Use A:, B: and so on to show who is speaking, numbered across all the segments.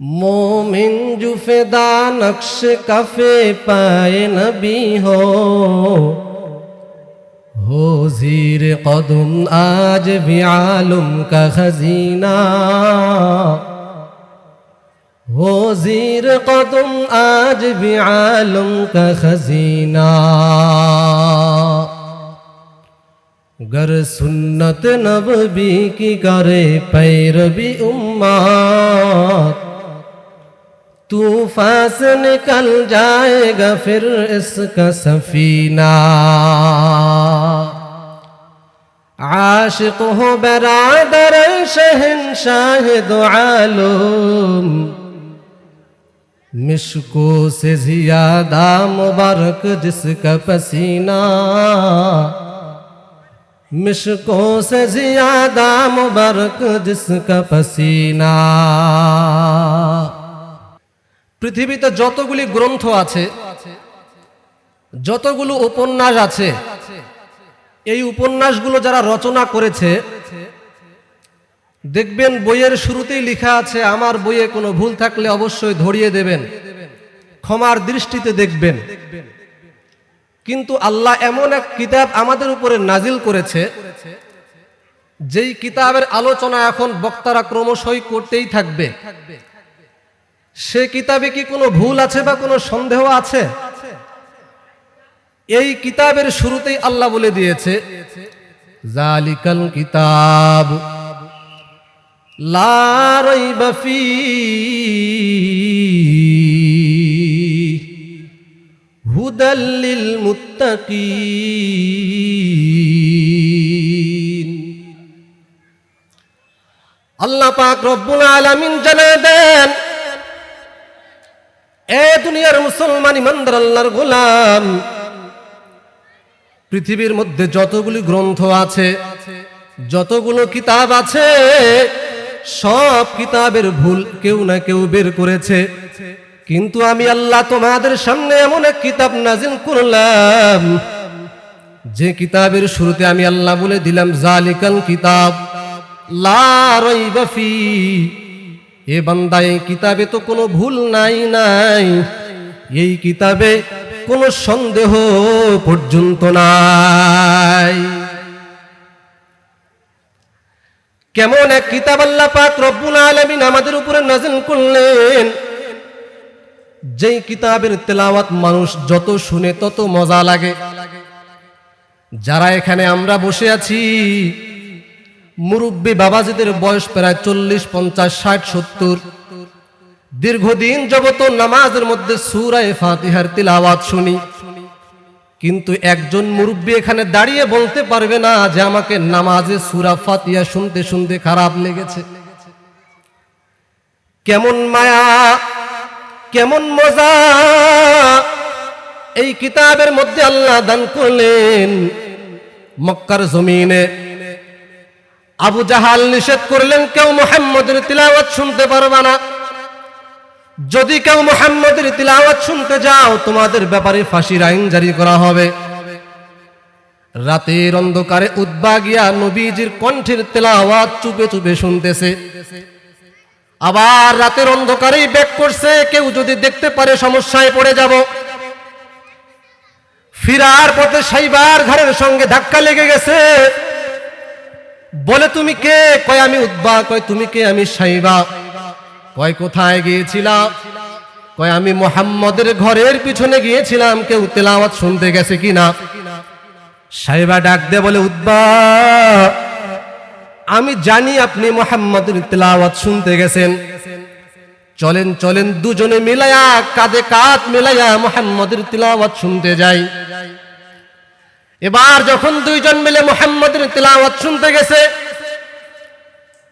A: मोमिन जुफेदा नक्श कफे पाए नबी हो हो जीर कदम आज भी आलम का खजीना हो जीर कदम आज भी आलम का खजीना गर सुन्नत नबी की करे पैरवी उम्मत तूफान से निकल जाएगा फिर इसका सफीना आशिक हो बरादर शहन शाहिद आलम मिशको से ज्यादा मुबारक जिसका पसीना मिशको से ज्यादा मुबारक जिसका पसीना পৃথিবীতে যতগুলি গ্রন্থ আছে, যতগুলো উপন্যাস আছে, এই উপন্যাসগুলো যারা রচনা করেছে, দেখবেন বইয়ের শুরুতেই লেখা আছে, আমার বইয়ে কোনো ভুল থাকলে অবশ্যই ধরিয়ে দেবেন, ক্ষমার দৃষ্টিতে দেখবেন। কিন্তু আল্লাহ এমন এক কিতাব আমাদের উপরে নাজিল করেছে, যেই কিতাবের আলোচনা এখন বক্তারা ক্রমশই করতেই থাকবে। সে কিতাবে কি কোনো ভুল আছে বা কোনো সন্দেহ আছে? এই কিতাবের শুরুতেই আল্লাহ বলে দিয়েছে, জালিকাল কিতাব লা রাইবা ফি হুদাল লিল আল্লাহ পাক রব্বুল আলামিন জানায় দেন এ দুনিয়ার মুসলমান ইমানদার আল্লাহর গোলাম। পৃথিবীর মধ্যে যতগুলি গ্রন্থ আছে, যতগুলো কিতাব আছে, সব কিতাবের ভুল কেউ না কেউ বের করেছে। কিন্তু আমি আল্লাহ তোমাদের সামনে এমন এক কিতাব নাজিল করলাম, যে কিতাবের শুরুতে আমি আল্লাহ বলে দিলাম, জালিকাল কিতাব, লা রাইবা ফি। এ বান্দা এই কিতাবে তো কোনো ভুল নাই নাই। এই কিতাবে কোনো সন্দেহ পর্যন্ত নাই। কেমন এক কিতাব আল্লাহ পাক রব্বুল আলামিন আমাদের উপরে নাজিল করলেন, যেই কিতাবের তেলাওয়াত মানুষ যত শুনে তত মজা লাগে। যারা এখানে আমরা বসে আছি মুরব্বী বাবাজিদের বয়স প্রায় চল্লিশ, পঞ্চাশ, ষাট, সত্তর। দীর্ঘদিন জগত নামাজের মধ্যে সুরায় ফাতিহার তিলাওয়াত শুনি। কিন্তু একজন মুরব্বী এখানে দাঁড়িয়ে বলতে পারবে না যে আমাকে নামাজে সুরা ফাতিহা শুনতে শুনতে খারাপ লেগেছে। কেমন মায়া, কেমন মজা। এই কিতাবের মধ্যে আল্লাহ দান করলেন মক্কার জমিনে। আবু জাহাল নিষেধ করলেন, কেউ মোহাম্মদের তিলাওয়াত শুনতে পারবে না। যদি কেউ মোহাম্মদের তিলাওয়াত শুনতে যাও, তোমাদের ব্যাপারে ফাঁসির আইন জারি করা হবে। রাতের অন্ধকারে উদ্বা গিয়া নবীজির কণ্ঠের তেলাওয়াত চুপে চুপে শুনতেছে। আবার রাতের অন্ধকারেই ব্যাক করছে, কেউ যদি দেখতে পারে সমস্যায় পড়ে যাব। ফিরার পথে সাইবার ঘরের সঙ্গে ধাক্কা লেগে গেছে। বলে তুমি কে? কয় আমি উদ্বা, কয় তুমি কে আমি সাইবা? কয় কোথায় গিয়েছিলাম কয় আমি মোহাম্মদের ঘরের পিছনে গিয়েছিলাম, কেউ তেলাওয়াত শুনতে গেছে কিনা? সাইবা ডাক দে বলে, উদ্বা, আমি জানি আপনি মোহাম্মদের তেলাওয়াত শুনতে গেছেন। চলেন চলেন, দুজনে মিলায়া, কাঁধে কাঁধ মিলাইয়া মোহাম্মদের তিলাওয়াত শুনতে যাই। এবার যখন দুইজন মিলে মোহাম্মদের তিলাওয়াত শুনতে গেছে,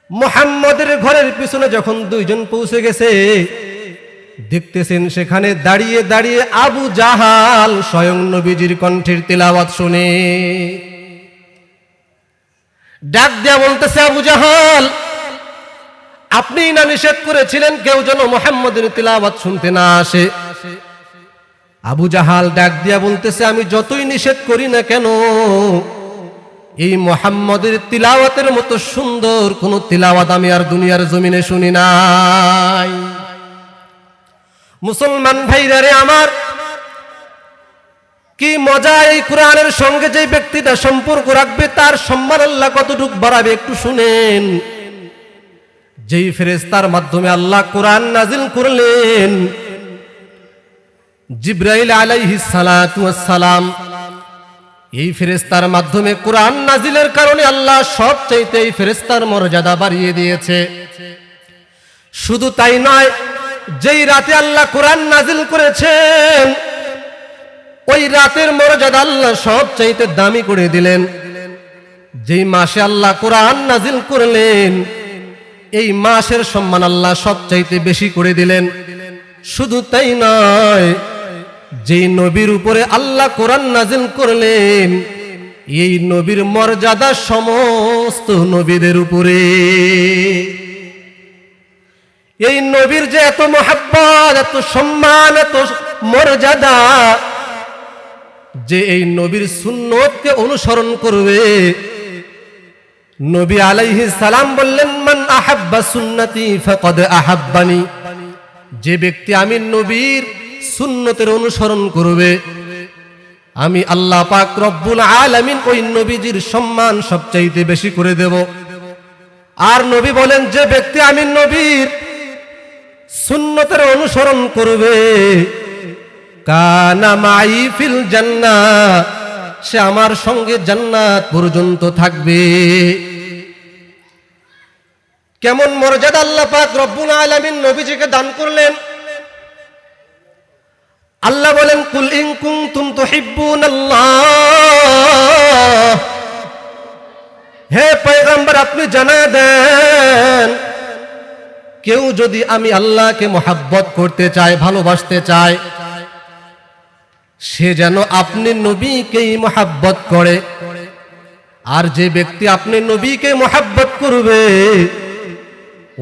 A: মোহাম্মদের ঘরের পিছনে যখন দুইজন পৌঁছে গেছে, দেখতেছেন সেখানে দাঁড়িয়ে দাঁড়িয়ে আবু জাহাল স্বয়ং নবীজির কণ্ঠের তিলাওয়াত শুনে। ডাক দেয়া বলতেছে আবু জাহাল, আপনি না নিষেধ করেছিলেন কেউ যেন মোহাম্মদের তিলাওয়াত শুনতে না আসে। আবু জাহাল ডাক দিয়া বলতেছে, আমি যতই নিষেধ করি না কেন, এই মোহাম্মদের তিলাওয়াতের মতো সুন্দর কোন তিলাওয়াত আমি আর দুনিয়ার জমিনে শুনি নাই। মুসলমান ভাইরা রে আমার, কি মজা এই কোরআনের সঙ্গে যে ব্যক্তিটা সম্পর্ক রাখবে, তার সম্মান আল্লাহ কতটুক বাড়াবে একটু শুনেন। যেই ফেরেস্তার মাধ্যমে আল্লাহ কোরআন নাজিল করলেন জিব্রাইল আলাইহিস সালাতু সালাম এই ফেরেস্তার মাধ্যমে কোরআন নাজিলের কারণে আল্লাহ সব চাইতে এই ফেরেস্তার মর্যাদা বাড়িয়ে দিয়েছে। শুধু তাই নয়, যেই রাতে আল্লাহ কোরআন নাজিল করেছেন, ওই রাতের মর্যাদা আল্লাহ সব চাইতে দামি করে দিলেন। যেই মাসে আল্লাহ কোরআন নাজিল করলেন, এই মাসের সম্মান আল্লাহ সব চাইতে বেশি করে দিলেন। শুধু তাই নয় যেই নবীর উপরে আল্লাহ কোরআন নাজিল করলেন, এই নবীর মর্যাদা সমস্ত নবীদের উপরে। এই নবীর যে এত মহাব্বত, এত সম্মান, এত মর্যাদা, যে এই নবীর সুন্নতকে অনুসরণ করবে, নবী আলাইহি সালাম বললেন, মান আহাব্বা সুন্নতি ফাকাদ আহাব্বানি। যে ব্যক্তি আমি নবীর সুন্নতের অনুসরণ করবে। আমি আল্লাহ পাক রব্বুল আলামিন ওই নবীজির সম্মান সবচাইতে বেশি করে দেব। আর নবী বলেন, যে ব্যক্তি আমি নবীর সুন্নতের অনুসরণ করবে, কানা মাই ফিল জান্নাত সে আমার সঙ্গে জান্নাত পর্যন্ত থাকবে। কেমন মর্যাদা আল্লাহ পাক রব্বুল আলামিন নবীজিকে দান করলেন। আল্লাহ বলেন, কুল ইন কুনতুম তুহিব্বুনাল্লাহ। হে পয়গম্বর, আপনি জানা দেন, কেউ যদি আমি আল্লাহকে মোহাব্বত করতে চায় ভালোবাসতে চায় সে যেন আপনি নবীকেই মোহাব্বত করে। আর যে ব্যক্তি আপনি নবীকে মোহাব্বত করবে,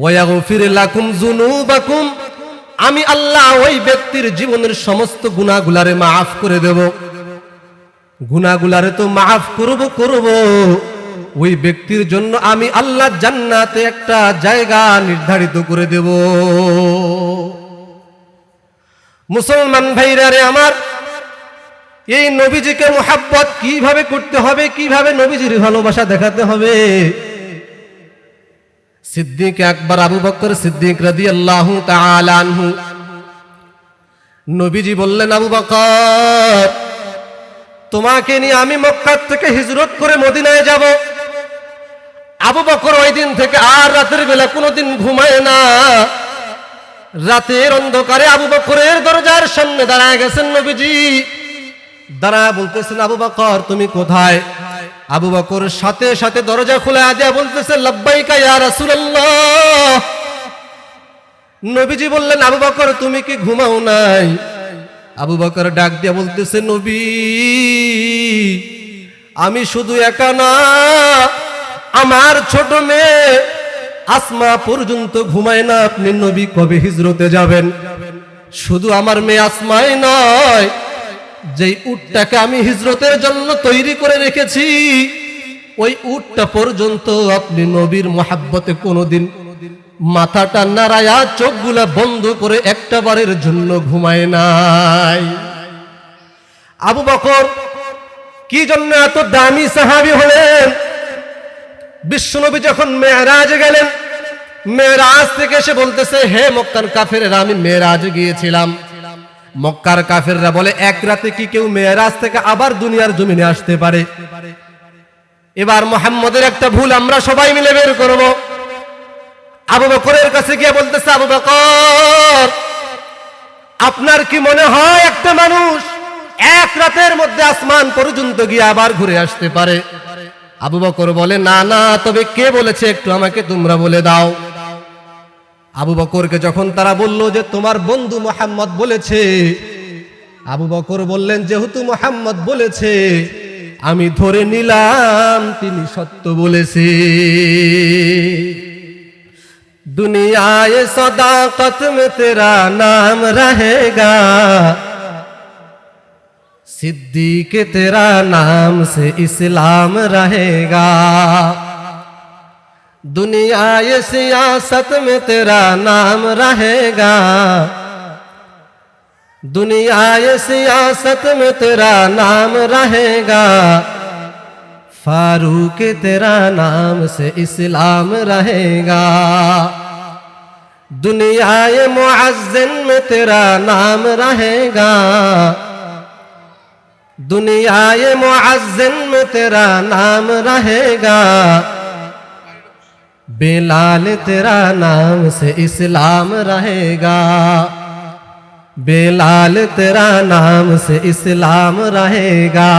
A: ওয়াগফির লাকুম যুনুবাকুম। আমি আল্লাহ ওই ব্যক্তির জীবনের সমস্ত গুনাহগুলারে মাফ করে দেব। গুনাহগুলারে তো মাফ করব করব। ওই ব্যক্তির জন্য আমি আল্লাহ জান্নাতে একটা জায়গা নির্ধারিত করে দেব। মুসলমান ভাইরা রে আমার, এই নবীজিকে মোহাব্বত কীভাবে করতে হবে, কীভাবে নবীজির ভালোবাসা দেখাতে হবে? সিদ্দিক একবার আবু বকর সিদ্দিক রাদি আল্লাহ আনহু। নবীজি বললেন, আবু বকর, তোমাকে নিয়ে আমি মক্কার থেকে হিজরত করে মদিনায় যাব। আবু বকর ওই দিন থেকে আর রাতের বেলা কোনোদিন ঘুমায় না। রাতের অন্ধকারে আবু বকরের দরজার সামনে দাঁড়ায় গেছেন নবীজি। দাঁড়া বলতেছেন, আবু বকর, তুমি কোথায়? আবু বকর সাথে সাথে দরজা খুলে আদিয়া বলতেছে, লব্বাইকা ইয়া রাসূলুল্লাহ। নবীজি বললেন, আবু বকর, তুমি কি ঘুমাও নাই? আবু বকর ডাক দিয়া বলতেছে, নবী, আমি শুধু একা না, আমার ছোট মেয়ে আসমা পর্যন্ত ঘুমায় না। আপনি নবী কবে হিজরতে যাবেন? শুধু আমার মেয়ে আসমাই নয় যেই উটটাকে আমি হিজরতের জন্য তৈরি করে রেখেছি, ওই উটটা পর্যন্ত আপনি নবীর মহাব্বতে কোনোদিন মাথাটা নাড়ায়া চোখগুলা বন্ধ করে একটা বারের জন্য ঘুমায় নাই। আবু বকর কি জন্য এত দামি সাহাবি হলেন? বিশ্বনবী যখন মেয়েরাজ গেলেন, মেয়েরাজ থেকে এসে বলতেছে, হে মক্কার কাফের আমি মেয়েরাজ গিয়েছিলাম। মক্কার কাফেররা বলে, এক রাতে কি কেউ মেয়েরাজ থেকে আবার দুনিয়ার জমিনে আসতে পারে? এবার মোহাম্মদের একটা ভুল আমরা সবাই মিলে বের করব। আবু বকরের কাছে গিয়ে বলতেছে, আবু বকর, আপনার কি মনে হয় একটা মানুষ এক রাতের মধ্যে আসমান পর্যন্ত গিয়ে আবার ঘুরে আসতে পারে? আবু বকর বলে, না না, তবে কে বলেছে একটু আমাকে তোমরা বলে দাও। আবু বকরকে যখন তারা বলল যে তোমার বন্ধু মোহাম্মদ বলেছে, আবু বকর বললেন, যেহেতু মোহাম্মদ বলেছে, আমি ধরে নিলাম, তিনি সত্য বলেছে। দুনিয়ায় সদা তেরা নাম রহেগা, সিদ্দিক তেরা নাম সে ইসলাম রহেগা। रहेगा ये सियासत में तेरा नाम रहेगा। दुनिया ये सियासत में तेरा नाम रहेगा। फारूक तेरा नाम से इस्लाम रहेगा। दुनिया मुअज्जिन में तेरा नाम रहेगा। दुनिया मुअज्जिन में तेरा नाम रहेगा। बेलाल तेरा नाम से इस्लाम रहेगा बेलाल तेरा नाम से इस्लाम रहेगा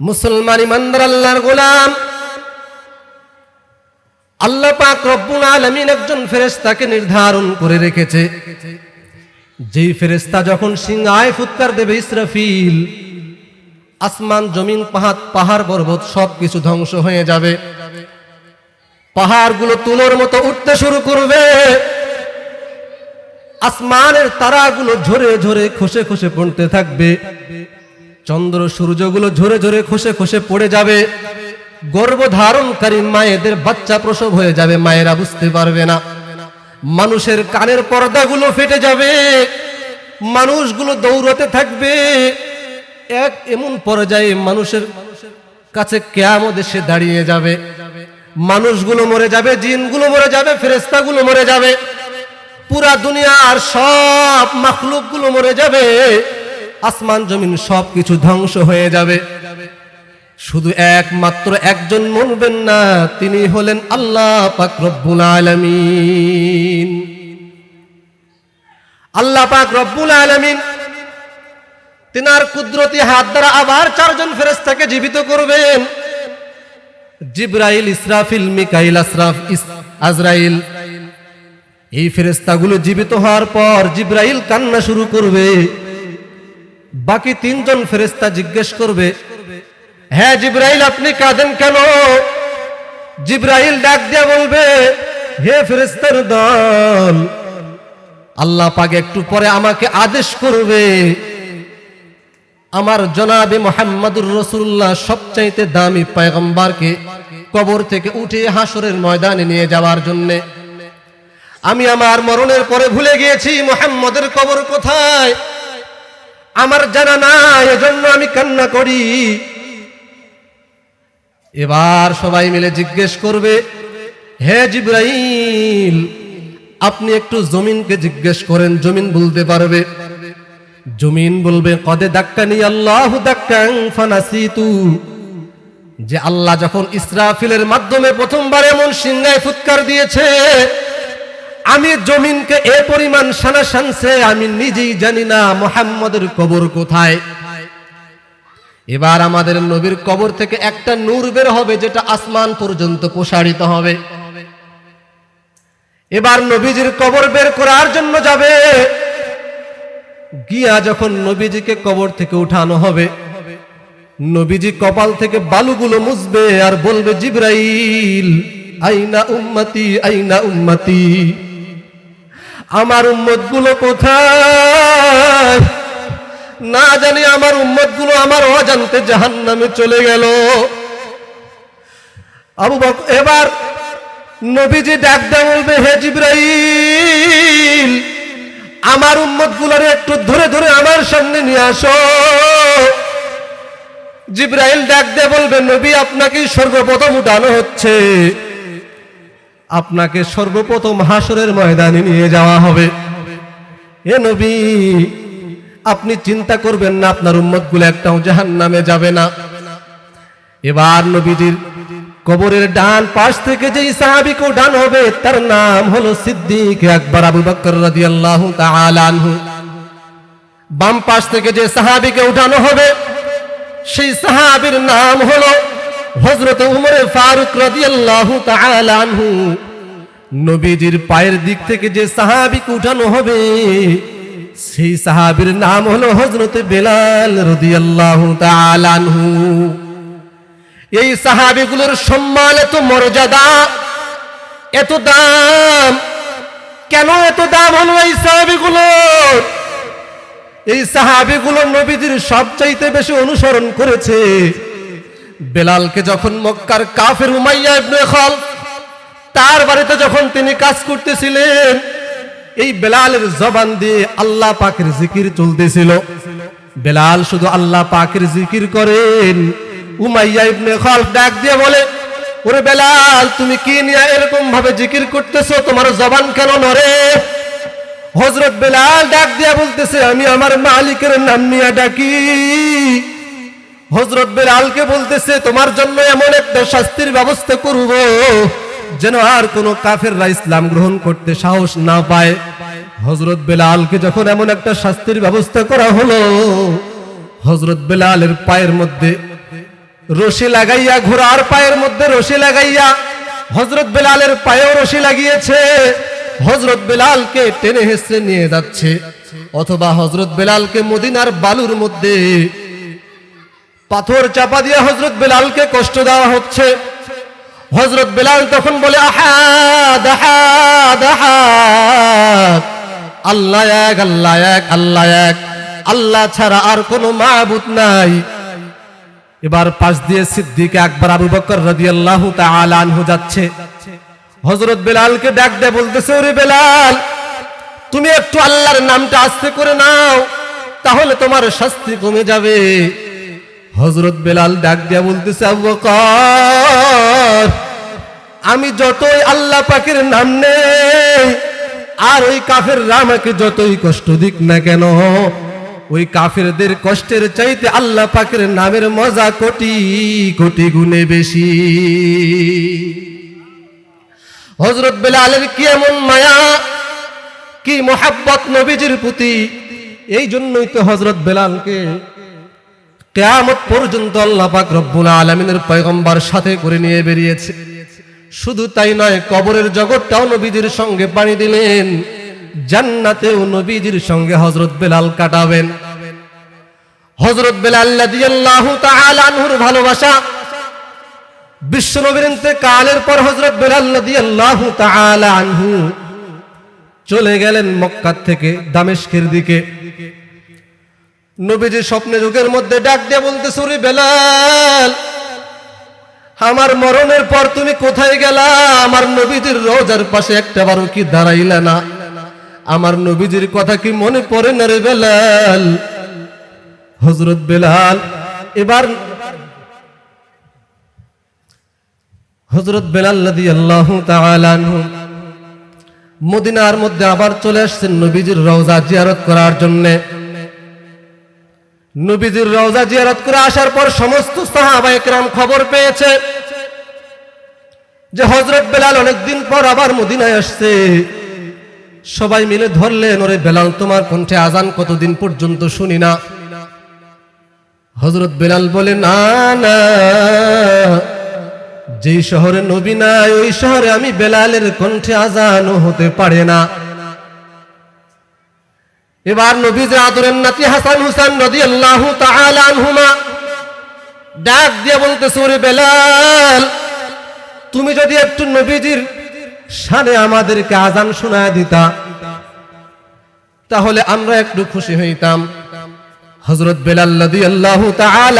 A: মুসলমান ইমানদার আল্লাহর গোলাম আল্লাহ পাক রব্বুল আলামিন একজন ফেরেশতাকে নির্ধারণ করে রেখেছে যেই ফেরেশতা যখন সিংহায় ফুৎকার দেবে ইসরাফিল আসমান জমিন পাহাড় পাহাড় পর্বত সব কিছু ধ্বংস হয়ে যাবে পাহাড়গুলো তুলোর মতো উঠতে শুরু করবে। আসমানের তারাগুলো ঝরে ঝরে খসে খসে পড়তে থাকবে। চন্দ্র সূর্যগুলো ঝরে ঝরে খসে খসে পড়ে যাবে। গর্ভ ধারণকারী মায়েদের বাচ্চা প্রসব হয়ে যাবে, মায়েরা বুঝতে পারবে না। মানুষের কানের পর্দাগুলো ফেটে যাবে। মানুষগুলো দৌড়তে থাকবে। এক এমন পর্যায়ে মানুষের কাছে কেয়ামত এসে দাঁড়িয়ে যাবে। মানুষগুলো মরে যাবে, জিনগুলো মরে যাবে ফেরেস্তাগুলো মরে যাবে। পুরা দুনিয়ার সব মাখলুকগুলো মরে যাবে। আসমান, জমিন সব কিছু ধ্বংস হয়ে যাবে। শুধু একমাত্র একজন মরবেন না, তিনি হলেন আল্লাহ পাক রব্বুল আলামিন। আল্লাহ পাক রব্বুল আলামিন তিনার কুদরতি হাত দ্বারা আবার চারজন ফেরেস্তাকে জীবিত করবেন। জিব্রাইল, ইসরাফিল, মিকাইল আসরাফ আজরাইল। এই ফেরেশতাগুলো জীবিত হওয়ার পর জিব্রাইল কান্না শুরু করবে। বাকি তিনজন ফেরেস্তা জিজ্ঞেস করবে হ্যাঁ জিব্রাইল, আপনি কাঁদেন কেন? জিব্রাইল ডাক দিয়ে বলবে, হে ফেরেস্তার দল, আল্লাহ পাক একটু পরে আমাকে আদেশ করবে আমার জনাবে মোহাম্মদুর রসুল্লাহ সবচাইতে দামি পয়গম্বরকে কবর থেকে উঠে হাসরের ময়দানে নিয়ে যাওয়ার জন্যে। আমি আমার মরণের পরে ভুলে গিয়েছি, মোহাম্মদের কবর কোথায়? আমার জানা নাই, এজন্য আমি কান্না করি। এবার সবাই মিলে জিজ্ঞেস করবে, হে জিব্রাইল, আপনি একটু জমিনকে জিজ্ঞেস করেন, জমিন বলতে পারবে? জমিন বলবে, কদে দাক্কানি আল্লাহ দাক্কাং ফানাসিতু। যে আল্লাহ যখন ইসরাফিলের মাধ্যমে প্রথমবার এমন সিংহায় ফুৎকার দিয়েছে, আমি জমিনকে এ পরিমাণ সানা শানছে আমি নিজেই জানি না মোহাম্মদের কবর কোথায়। এবার আমাদের নবীর কবর থেকে একটা নূর বের হবে, যেটা আসমান পর্যন্ত প্রসারিত হবে। এবার নবীজির কবর বের করার জন্য যাবে। গিয়া যখন নবীজিকে কবর থেকে উঠানো হবে, নবীজি কপাল থেকে বালুগুলো মুছবে আর বলবে, জিব্রাইল, আইনা উম্মতি আইনা উম্মতি। আমার উম্মতগুলো কোথায়? না জানি আমার উম্মতগুলো আমার অজান্তে জাহান নামে চলে গেল। আবু বক এবার নবীজি ডাক বলবে, হে জিব্রাইল আমার উম্মত গুলোরে একটু ধরে ধরে আমার সামনে নিয়ে আসো। জিব্রাইল ডাক দিয়ে বলবে, নবী আপনাকে সর্বপ্রথম উঠানো হচ্ছে। আপনাকে সর্বপ্রথম হাসরের ময়দানে নিয়ে যাওয়া হবে। এ নবী, আপনি চিন্তা করবেন না, আপনার উম্মতগুলো একটাও জাহান নামে যাবে না। এবার নবীজির কবরের ডান পাশ থেকে যেই সাহাবিকে উঠানো হবে, তার নাম হলো সিদ্দিক আকবর আবু বকর রাদিয়াল্লাহু তাআলা আনহু। বাম পাশ থেকে যে সাহাবিকে উঠানো হবে, সেই সাহাবীর নাম হলো হযরত উমর ফারুক রাদিয়াল্লাহু তাআলা আনহু। নবীজির পায়ের দিক থেকে যে সাহাবিকে উঠানো হবে, সেই সাহাবীর নাম হলো হযরত বেলাল রাদিয়াল্লাহু তাআলা আনহু। এই সাহাবিগুলোর সম্মান এত মর্যাদা, এত দাম। কেন এত দাম হলো এই সাহাবিগুলোর? এই সাহাবিগুলো নবীজির সবচাইতে বেশি অনুসরণ করেছে। বেলালকে যখন মক্কার কাফের উমাইয়া ইবনে খাল তার বাড়িতে যখন তিনি কাজ করতেছিলেন, এই বেলালের জবান দিয়ে আল্লাহ পাকের জিকির চলতেছিল। বেলাল শুধু আল্লাহ পাকের জিকির করেন। উমাইয়া ইবনে খালফ ডাক দিয়ে বলে, ওরে বেলাল, তুমি কি নিয়ে এরকম ভাবে জিকির করতেছো? তোমার জবান কেন নরে হজরত বেলাল ডাক দিয়া বলতেছে, আমি আমার মালিকের নাম নিয়ে ডাকি। হজরত বেলালকে বলতেছে, তোমার জন্য এমন একটা শাস্তির ব্যবস্থা করব যেন আর কোনো কাফেররা ইসলাম গ্রহণ করতে সাহস না পায়। হজরত বেলালকে যখন এমন একটা শাস্তির ব্যবস্থা করা হলো হজরত বেলালের পায়ের মধ্যে রশি লাগাইয়া ঘোড়ার পায়ের মধ্যে রশি লাগাইয়া হজরত বেলালের পায়েও রশি লাগিয়েছে। হজরত বেলালকে টেনে হেসড়ে নিয়ে যাচ্ছে। অথবা হজরত বেলালকে মদিনার বালুর মধ্যে পাথর চাপা দিয়ে হজরত বেলালকে কষ্ট দেওয়া হচ্ছে। হজরত বেলাল তখন বলে, আহাদ আহাদ আহাদ। আল্লাহ এক আল্লাহ এক আল্লাহ এক। আল্লাহ ছাড়া আর কোনো মাহবুদ নাই। এবার পাশ দিয়ে সিদ্দিক আকবর আবু বকর রাদিয়াল্লাহু তাআলা আনহু যাচ্ছে। হযরত বেলালকে ডাক দিয়ে বলতেছে, ওরে বেলাল, তুমি একটু আল্লাহর নামটা আস্তে করে নাও, তাহলে তোমার শাস্তি কমে যাবে। হযরত বেলাল ডাক দিয়ে বলতেছে, আবু বকর, আমি যতই আল্লাহ পাকের নাম নেই, আর ওই কাফের রামাকে যতই কষ্ট দিক না কেন ওই কাফেরদের কষ্টের চাইতে আল্লাহ পাকের নামের মজা কোটি কোটি গুণে বেশি। হজরত বেলালের কি এমন মায়া, কি মোহাব্বত নবীজির প্রতি? এই জন্যই তো হজরত বেলালকে কেয়ামত পর্যন্ত আল্লাহ পাক রব্বুল আলমিনের পয়গম্বার সাথে করে নিয়ে বেরিয়েছে। শুধু তাই নয়, কবরের জগৎটাও নবীজির সঙ্গে পাড়ি দিলেন। জান্নাতেও নবীজির সঙ্গে হজরত বেলাল কাটাবেন। হজরত ভালোবাসা বিশ্ব নবীর কালের পর হজরত বেলাল রাদিয়াল্লাহু তাআলা আনহু চলে গেলেন মক্কা থেকে দামেশকের দিকে। নবীজি স্বপ্নে যুগের মধ্যে ডাক দিয়ে বলতে সুরি বেলাল, আমার মরণের পর তুমি কোথায় গেলা? আমার নবীজির রোজার পাশে একটা বারো কি দাঁড়াইলে না? আমার নবীজির কথা কি মনে পড়ে না রে বেলাল? হজরত বেলাল, এবার হজরত বেলাল নদী আল্লাহ মদিনার মধ্যে আবার চলে আসছেন নবীজির রওজা জিয়ারত করার জন্যে। নবীজির রওজা জিয়ারত করে আসার পর সমস্ত সাহাবা একরাম খবর পেয়েছে যে হজরত বেলাল অনেকদিন পর আবার মদিনায় আসছে। সবাই মিলে ধরলেন ওরে বেলাল, তোমার কণ্ঠে আজান কতদিন পর্যন্ত শুনি না? হজরত বেলাল বলে, না না, যেই শহরে নবী নাই, ওই শহরে আমি বেলালের কণ্ঠে আজানও হতে পারে না। এবার নবীজের আদরের নাতি হাসান হুসান নদী আল্লাহ আনহুমা ডাক দিয়ে বলতে সুরে বেলাল, তুমি যদি একটু নবীজির সানে আমাদেরকে আজান শোনায় দিতা। তাহলে আমরা একটু খুশি হইতাম। হজরত বেলাল আল্লাহ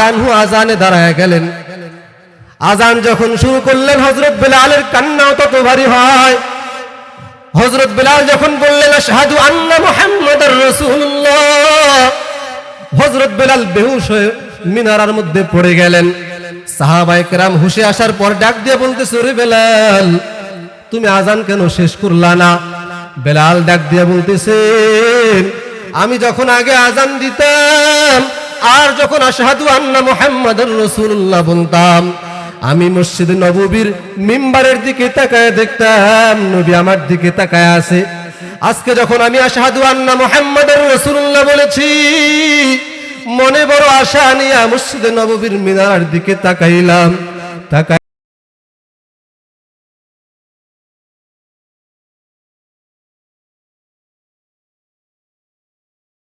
A: আনহু আজানে দাঁড়ায় গেলেন। আজান যখন শুরু করলেন হজরত বেলালের কান্নাও তত ভারী হয়। হজরত বেলাল যখন বললেন শাহাদু আন্না মোহাম্মদ হজরত বেলাল বেহুশ হয়ে মিনারার মধ্যে পড়ে গেলেন। সাহাবাই কেরাম হুশে আসার পর ডাক দিয়ে বলতে সরে বেলাল তুমি আজান কেন শেষ করলা না? বেলাল ডাক দিয়ে বলতেছেন আমি যখন আগে আজান দিতাম, আর যখন আশহাদু আন্না মোহাম্মদুর রাসূলুল্লাহ বলতাম, আমি মসজিদ নববীর মিম্বারের দিকে তাকায় দেখতাম, নবী আমার দিকে তাকায় আছে। আজকে যখন আমি আশহাদু আন্না মোহাম্মদুর রাসূলুল্লাহ বলেছি, মনে বড় আশা নিয়ে মসজিদ নববীর মিনার দিকে তাকাইলাম। তাকাই